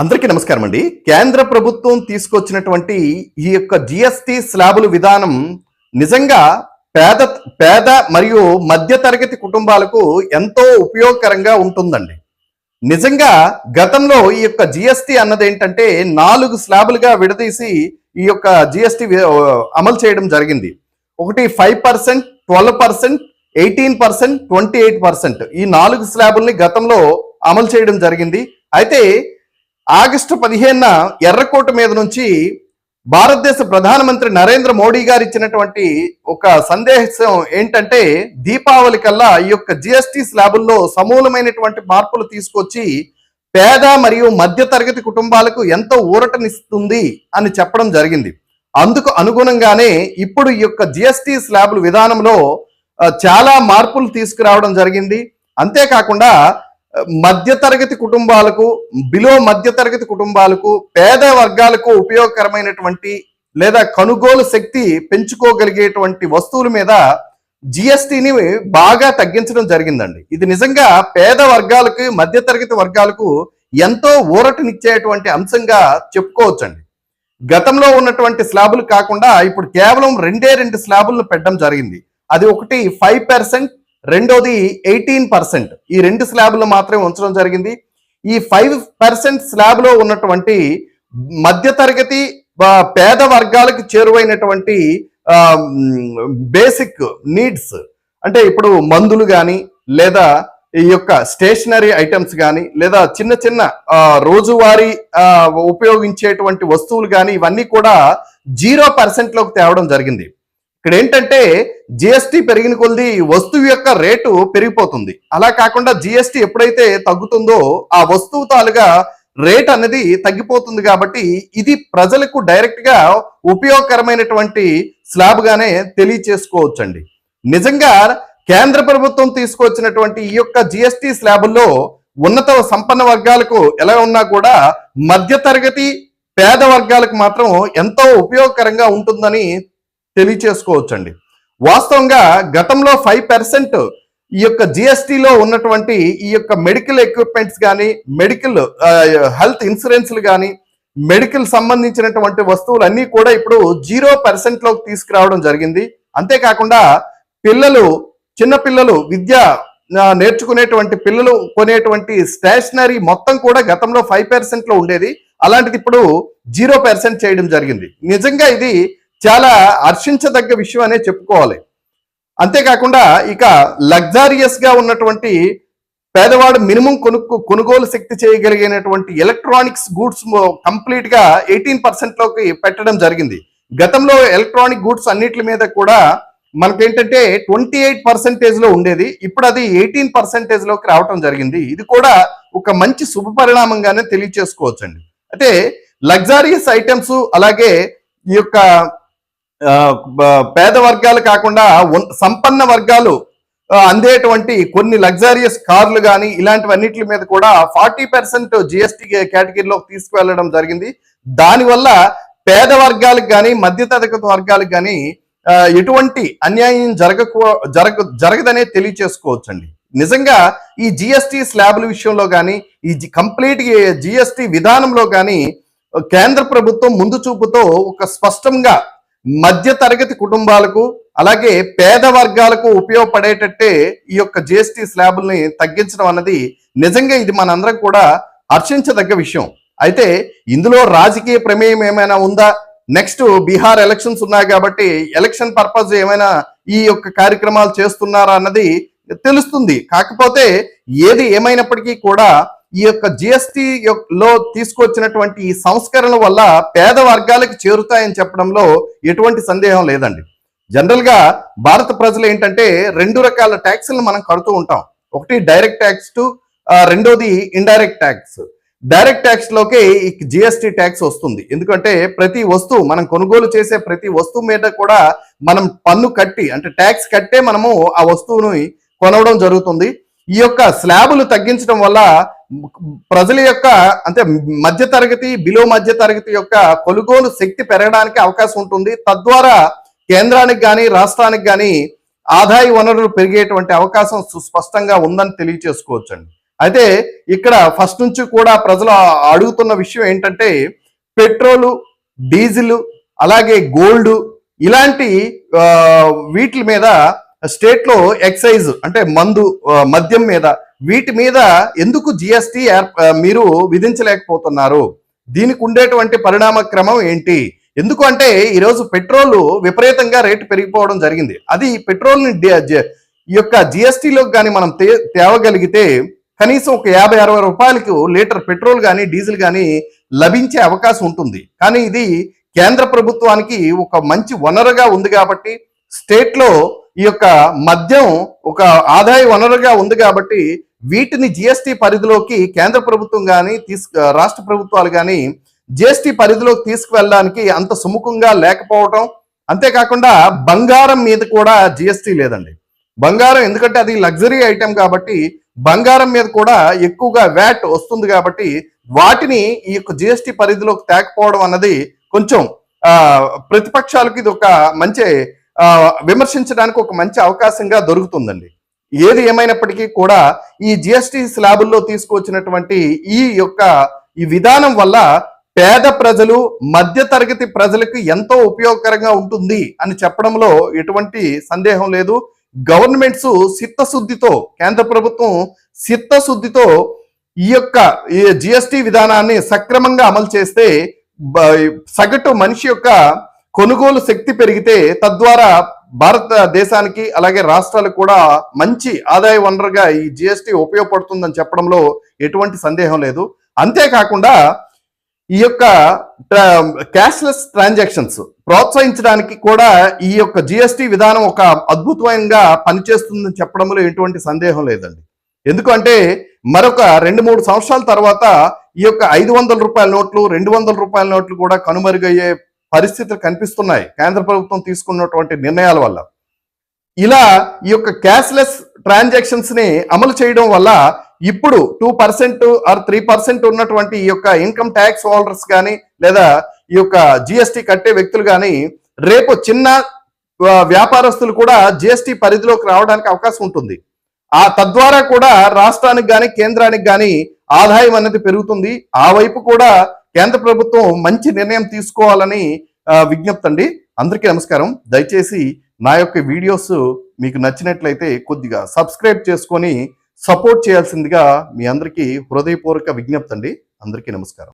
అందరికీ నమస్కారం అండి. కేంద్ర ప్రభుత్వం తీసుకొచ్చినటువంటి ఈ యొక్క జిఎస్టి స్లాబుల విధానం నిజంగా పేద పేద మరియు మధ్యతరగతి కుటుంబాలకు ఎంతో ఉపయోగకరంగా ఉంటుందండి. నిజంగా గతంలో ఈ యొక్క జిఎస్టి అన్నది ఏంటంటే నాలుగు స్లాబులుగా విడదీసి ఈ యొక్క జిఎస్టి అమలు చేయడం జరిగింది. ఒకటి five percent twelve percent eighteen percent twenty eight percent ఈ నాలుగు స్లాబుల్ని గతంలో అమలు చేయడం జరిగింది. అయితే ఆగస్టు పదిహేనున ఎర్రకోట మీద నుంచి భారతదేశ ప్రధానమంత్రి నరేంద్ర మోడీ గారు ఇచ్చినటువంటి ఒక సందేశం ఏంటంటే దీపావళి కల్లా ఈ యొక్క జిఎస్టి స్లాబుల్లో సమూలమైనటువంటి మార్పులు తీసుకొచ్చి పేద మరియు మధ్య తరగతి కుటుంబాలకు ఎంతో ఊరటనిస్తుంది అని చెప్పడం జరిగింది. అందుకు అనుగుణంగానే ఇప్పుడు ఈ యొక్క జిఎస్టి స్లాబుల విధానంలో చాలా మార్పులు తీసుకురావడం జరిగింది. అంతేకాకుండా మధ్యతరగతి కుటుంబాలకు బిలో మధ్యతరగతి కుటుంబాలకు పేద వర్గాలకు ఉపయోగకరమైనటువంటి లేదా కొనుగోలు శక్తి పెంచుకోగలిగేటువంటి వస్తువుల మీద జిఎస్టిని బాగా తగ్గించడం జరిగిందండి. ఇది నిజంగా పేద వర్గాలకు మధ్యతరగతి వర్గాలకు ఎంతో ఊరటనిచ్చేటువంటి అంశంగా చెప్పుకోవచ్చండి. గతంలో ఉన్నటువంటి స్లాబులు కాకుండా ఇప్పుడు కేవలం రెండే రెండు స్లాబులను పెట్టడం జరిగింది. అది ఒకటి ఫైవ్ పర్సెంట్ రెండోది ఎయిటీన్ పర్సెంట్. ఈ రెండు స్లాబ్లు మాత్రమే ఉంచడం జరిగింది. ఈ ఫైవ్ పర్సెంట్ స్లాబ్లో ఉన్నటువంటి మధ్యతరగతి పేద వర్గాలకు చేరువైనటువంటి బేసిక్ నీడ్స్ అంటే ఇప్పుడు మందులు కానీ లేదా ఈ యొక్క స్టేషనరీ ఐటమ్స్ కానీ లేదా చిన్న చిన్న రోజువారీ ఉపయోగించేటువంటి వస్తువులు కానీ ఇవన్నీ కూడా జీరో పర్సెంట్లోకి తేవడం జరిగింది. ఇక్కడ ఏంటంటే జిఎస్టి పెరిగిన కొలది వస్తువు యొక్క రేటు పెరిగిపోతుంది. అలా కాకుండా జిఎస్టి ఎప్పుడైతే తగ్గుతుందో ఆ వస్తువు తాలుగా రేట్ అనేది తగ్గిపోతుంది కాబట్టి ఇది ప్రజలకు డైరెక్ట్గా ఉపయోగకరమైనటువంటి స్లాబ్ గానే తెలియచేసుకోవచ్చండి. నిజంగా కేంద్ర ప్రభుత్వం తీసుకొచ్చినటువంటి ఈ యొక్క జిఎస్టీ స్లాబుల్లో ఉన్నత సంపన్న వర్గాలకు ఎలా ఉన్నా కూడా మధ్య తరగతి పేద వర్గాలకు మాత్రం ఎంతో ఉపయోగకరంగా ఉంటుందని తెలియచేసుకోవచ్చండి. వాస్తవంగా గతంలో ఫైవ్ పర్సెంట్ ఈ యొక్క జిఎస్టీలో ఉన్నటువంటి ఈ యొక్క మెడికల్ ఎక్విప్మెంట్స్ కానీ మెడికల్ హెల్త్ ఇన్సూరెన్స్లు కానీ మెడికల్ సంబంధించినటువంటి వస్తువులు అన్నీ కూడా ఇప్పుడు జీరో పర్సెంట్లోకి తీసుకురావడం జరిగింది. అంతేకాకుండా పిల్లలు చిన్నపిల్లలు విద్య నేర్చుకునేటువంటి పిల్లలు కొనేటువంటి స్టేషనరీ మొత్తం కూడా గతంలో ఫైవ్ పర్సెంట్లో ఉండేది. అలాంటిది ఇప్పుడు జీరో పర్సెంట్ చేయడం జరిగింది. నిజంగా ఇది చాలా హర్షించదగ్గ విషయం అనే చెప్పుకోవాలి. అంతేకాకుండా ఇక లగ్జారియస్గా ఉన్నటువంటి పేదవాడు మినిమం కొనుక్కు కొనుగోలు శక్తి చేయగలిగినటువంటి ఎలక్ట్రానిక్స్ గూడ్స్ కంప్లీట్గా ఎయిటీన్ పర్సెంట్లోకి పెట్టడం జరిగింది. గతంలో ఎలక్ట్రానిక్ గూడ్స్ అన్నిటి మీద కూడా మనకేంటంటే ట్వంటీ ఎయిట్ పర్సెంటేజ్లో ఉండేది. ఇప్పుడు అది ఎయిటీన్ పర్సెంటేజ్లోకి రావటం జరిగింది. ఇది కూడా ఒక మంచి శుభ పరిణామంగానే తెలియచేసుకోవచ్చండి. అయితే లగ్జారియస్ ఐటమ్స్ అలాగే ఈ యొక్క పేద వర్గాలు కాకుండా సంపన్న వర్గాలు అందేటువంటి కొన్ని లగ్జరియస్ కార్లు కానీ ఇలాంటివన్నిటి మీద కూడా ఫార్టీ పర్సెంట్ జిఎస్టీ కేటగిరీలోకి తీసుకువెళ్ళడం జరిగింది. దానివల్ల పేద వర్గాలకు కానీ మధ్యతరగతి వర్గాలకు కానీ ఎటువంటి అన్యాయం జరగకూ జరగ జరగదనే తెలియచేసుకోవచ్చండి. నిజంగా ఈ జిఎస్టి స్లాబ్ల విషయంలో కానీ ఈ కంప్లీట్ జిఎస్టి విధానంలో కానీ కేంద్ర ప్రభుత్వం ముందు చూపుతో ఒక స్పష్టంగా మధ్య తరగతి కుటుంబాలకు అలాగే పేద వర్గాలకు ఉపయోగపడేటట్టే ఈ యొక్క జిఎస్టీ స్లాబుల్ని తగ్గించడం అన్నది నిజంగా ఇది మనందరం కూడా హర్షించదగ్గ విషయం. అయితే ఇందులో రాజకీయ ప్రమేయం ఏమైనా ఉందా? నెక్స్ట్ బీహార్ ఎలక్షన్స్ ఉన్నాయి కాబట్టి ఎలక్షన్ పర్పస్ ఏమైనా ఈ యొక్క కార్యక్రమాలు చేస్తున్నారా అన్నది తెలుస్తుంది. కాకపోతే ఏది ఏమైనప్పటికీ కూడా ఈ యొక్క జిఎస్టి లో తీసుకొచ్చినటువంటి ఈ సంస్కరణ వల్ల పేద వర్గాలకు చేరుతాయని చెప్పడంలో ఎటువంటి సందేహం లేదండి. జనరల్గా భారత ప్రజలు ఏంటంటే రెండు రకాల ట్యాక్స్లను మనం కడుతూ ఉంటాం. ఒకటి డైరెక్ట్ ట్యాక్స్ టు రెండోది ఇండైరెక్ట్ ట్యాక్స్ డైరెక్ట్ ట్యాక్స్లోకి జిఎస్టి ట్యాక్స్ వస్తుంది. ఎందుకంటే ప్రతి వస్తువు మనం కొనుగోలు చేసే ప్రతి వస్తువు మీద కూడా మనం పన్ను కట్టి అంటే ట్యాక్స్ కట్టే మనము ఆ వస్తువుని కొనవడం జరుగుతుంది. ఈ యొక్క స్లాబులు తగ్గించడం వల్ల ప్రజల యొక్క అంటే మధ్య తరగతి బిలో మధ్య తరగతి యొక్క కొనుగోలు శక్తి పెరగడానికి అవకాశం ఉంటుంది. తద్వారా కేంద్రానికి కానీ రాష్ట్రానికి కానీ ఆదాయ వనరులు పెరిగేటువంటి అవకాశం సుస్పష్టంగా ఉందని తెలియచేసుకోవచ్చండి. అయితే ఇక్కడ ఫస్ట్ నుంచి కూడా ప్రజలు అడుగుతున్న విషయం ఏంటంటే పెట్రోలు డీజిల్ అలాగే గోల్డ్ ఇలాంటి వీటి మీద స్టేట్లో ఎక్సైజ్ అంటే మందు మద్యం మీద వీటి మీద ఎందుకు జిఎస్టి మీరు విధించలేకపోతున్నారు? దీనికి ఉండేటువంటి పరిణామ క్రమం ఏంటి? ఎందుకు అంటే ఈరోజు పెట్రోల్ విపరీతంగా రేటు పెరిగిపోవడం జరిగింది. అది పెట్రోల్ని ఈ యొక్క జిఎస్టీలోకి కానీ మనం తే తేవగలిగితే కనీసం ఒక యాభై అరవై రూపాయలకు లీటర్ పెట్రోల్ కానీ డీజిల్ కానీ లభించే అవకాశం ఉంటుంది. కానీ ఇది కేంద్ర ప్రభుత్వానికి ఒక మంచి వనరుగా ఉంది కాబట్టి స్టేట్లో ఈ యొక్క మద్యం ఒక ఆదాయ వనరుగా ఉంది కాబట్టి వీటిని జిఎస్టి పరిధిలోకి కేంద్ర ప్రభుత్వం కానీ తీసుకు రాష్ట్ర ప్రభుత్వాలు కానీ జిఎస్టీ పరిధిలోకి తీసుకువెళ్ళడానికి అంత సుముఖంగా లేకపోవటం అంతేకాకుండా బంగారం మీద కూడా జిఎస్టి లేదండి. బంగారం ఎందుకంటే అది లగ్జరీ ఐటెం కాబట్టి బంగారం మీద కూడా ఎక్కువగా వ్యాట్ వస్తుంది కాబట్టి వాటిని ఈ యొక్క జిఎస్టీ పరిధిలోకి తేకపోవడం అన్నది కొంచెం ప్రతిపక్షాలకు ఇది ఒక మంచి విమర్శించడానికి ఒక మంచి అవకాశంగా దొరుకుతుందండి. ఏది ఏమైనప్పటికీ కూడా ఈ జిఎస్టి స్లాబుల్లో తీసుకొచ్చినటువంటి ఈ యొక్క ఈ విధానం వల్ల పేద ప్రజలు మధ్య తరగతి ప్రజలకు ఎంతో ఉపయోగకరంగా ఉంటుంది అని చెప్పడంలో ఎటువంటి సందేహం లేదు. గవర్నమెంట్స్ చిత్తశుద్ధితో కేంద్ర ప్రభుత్వం చిత్తశుద్ధితో ఈ యొక్క ఈ జిఎస్టి విధానాన్ని సక్రమంగా అమలు చేస్తే సగటు మనిషి యొక్క కొనుగోలు శక్తి పెరిగితే తద్వారా భారతదేశానికి అలాగే రాష్ట్రాలకు కూడా మంచి ఆదాయ వనరుగా ఈ జిఎస్టి ఉపయోగపడుతుందని చెప్పడంలో ఎటువంటి సందేహం లేదు. అంతేకాకుండా ఈ యొక్క క్యాష్లెస్ ట్రాన్సాక్షన్స్ ప్రోత్సహించడానికి కూడా ఈ యొక్క జిఎస్టి విధానం ఒక అద్భుతమైనగా పనిచేస్తుందని చెప్పడంలో ఎటువంటి సందేహం లేదండి. ఎందుకంటే మరొక రెండు మూడు సంవత్సరాల తర్వాత ఈ యొక్క ఐదు వందల రూపాయల నోట్లు రెండు వందల రూపాయల నోట్లు కూడా కనుమరుగయ్యే పరిస్థితులు కనిపిస్తున్నాయి కేంద్ర ప్రభుత్వం తీసుకున్నటువంటి నిర్ణయాల వల్ల. ఇలా ఈ యొక్క క్యాష్లెస్ ట్రాన్సాక్షన్స్ని అమలు చేయడం వల్ల ఇప్పుడు two percent or three percent ఉన్నటువంటి ఈ యొక్క ఇన్కమ్ ట్యాక్స్ హోల్డర్స్ కానీ లేదా ఈ యొక్క జిఎస్టి కట్టే వ్యక్తులు కానీ రేపు చిన్న వ్యాపారస్తులు కూడా జిఎస్టి పరిధిలోకి రావడానికి అవకాశం ఉంటుంది. ఆ తద్వారా కూడా రాష్ట్రానికి కానీ కేంద్రానికి కానీ ఆదాయం అనేది పెరుగుతుంది. ఆ వైపు కూడా కేంద్ర ప్రభుత్వం మంచి నిర్ణయం తీసుకోవాలని విజ్ఞప్తి అండి. అందరికీ నమస్కారం. దయచేసి నా యొక్క వీడియోస్ మీకు నచ్చినట్లయితే కొద్దిగా సబ్స్క్రైబ్ చేసుకొని సపోర్ట్ చేయాల్సిందిగా మీ అందరికీ హృదయపూర్వక విజ్ఞప్తి అండి. అందరికీ నమస్కారం.